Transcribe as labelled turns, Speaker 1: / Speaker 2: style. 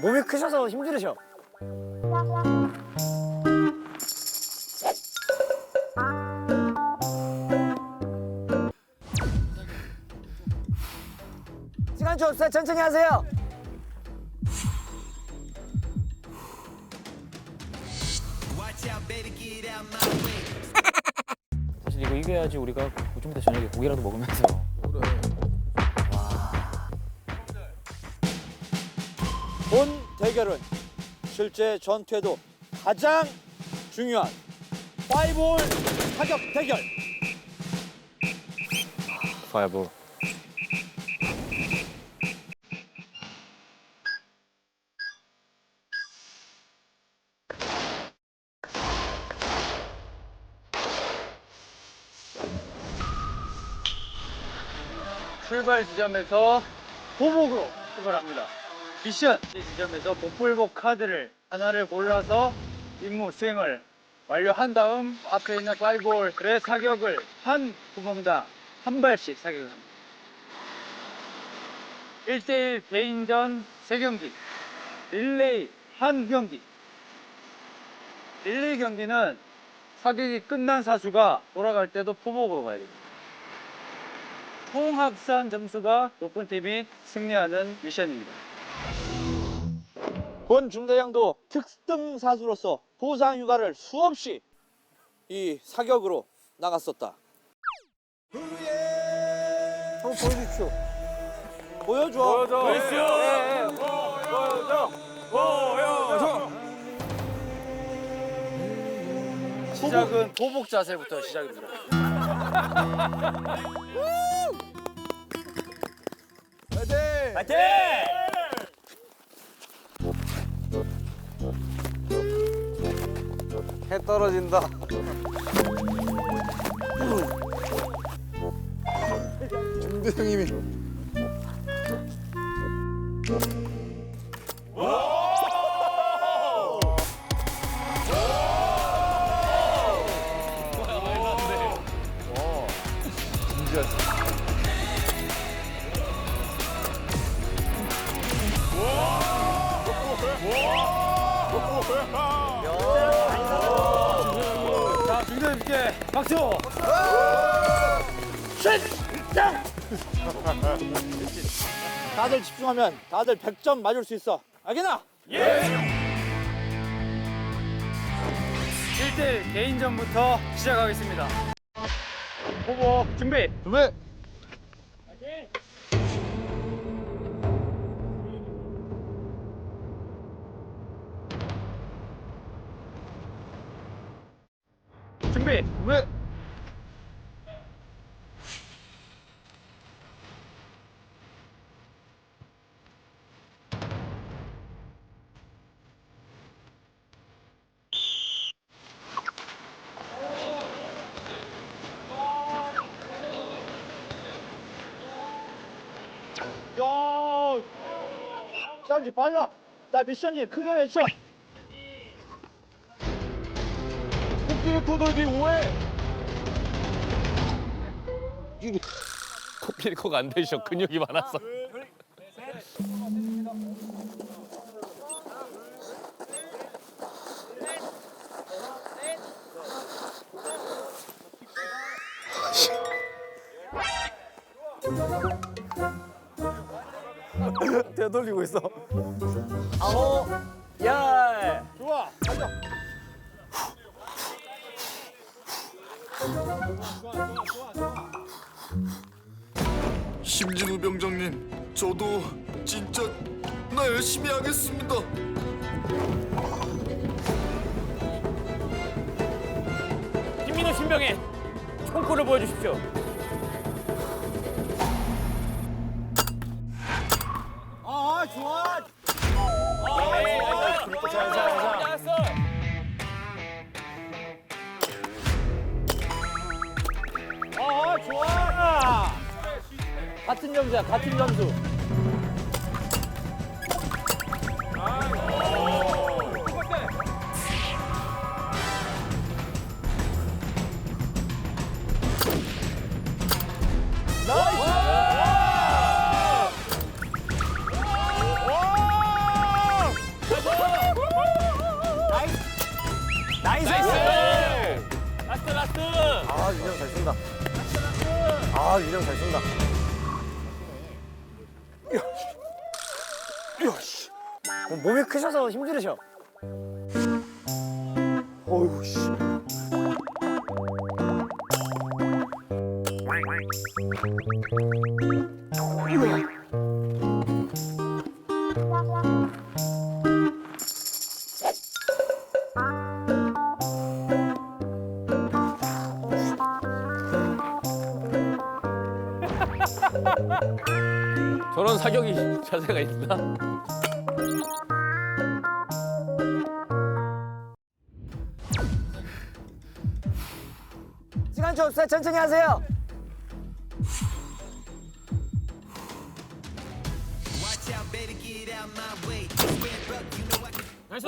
Speaker 1: 몸이 크셔서 힘들으셔. 시간 좀 없어요. 천천히 하세요.
Speaker 2: 사실 이거 이겨야지 우리가 좀 이따 저녁에 고기라도 먹으면서
Speaker 3: 본 대결은 실제 전투에도 가장 중요한 파이브홀 타격 대결.
Speaker 2: 파이브
Speaker 4: 출발 지점에서 보복으로 출발합니다. 미션 이 지점에서 복불복 카드를 하나를 골라서 임무 수행을 완료한 다음 앞에 있는 파이볼의 사격을 한 구멍당 한 발씩 사격합니다. 1대1 개인전 3경기, 릴레이 한 경기. 릴레이 경기는 사격이 끝난 사수가 돌아갈 때도 포복으로 가야 됩니다. 총합산 점수가 높은 팀이 승리하는 미션입니다.
Speaker 3: 본 중대장도 특등 사수로서 보상 휴가를 수없이 이 사격으로 나갔었다. 한번 보여주십시오. 보여줘. 보여줘.
Speaker 4: 시작은 보복 자세부터 시작입니다.
Speaker 3: 파이팅!
Speaker 5: 해 떨어진다. 중대장님이
Speaker 4: 자, 중대님께 박수!
Speaker 3: 다들 집중하면 다들 100점 맞을 수 있어. 알겠나?
Speaker 4: 1대1 개인전부터 시작하겠습니다. 보복 준비!
Speaker 5: 준비.
Speaker 4: 준비!
Speaker 5: 준비.
Speaker 3: 야! 쌈지 빨라. 나 미션이 크게 외쳐. 코끼리 토돌비 5회.
Speaker 2: 코끼리 코가 안 되셔 근육이 많아서
Speaker 5: 되돌리고 있어.
Speaker 1: 아홉, 열.
Speaker 6: 심진우 병장님, 저도 진짜 나 열심히 하겠습니다.
Speaker 2: 김민호 신병의 총구를 보여주십시오
Speaker 3: 점수야. 같은 점수.
Speaker 1: 아, 유령 잘 쏜다. 아, 몸이 크셔서 힘들으셔.
Speaker 5: 어휴 씨.
Speaker 2: 저런 사격이 자세가 있나?
Speaker 1: 없어요. 천천히 하세요.
Speaker 2: 나이스!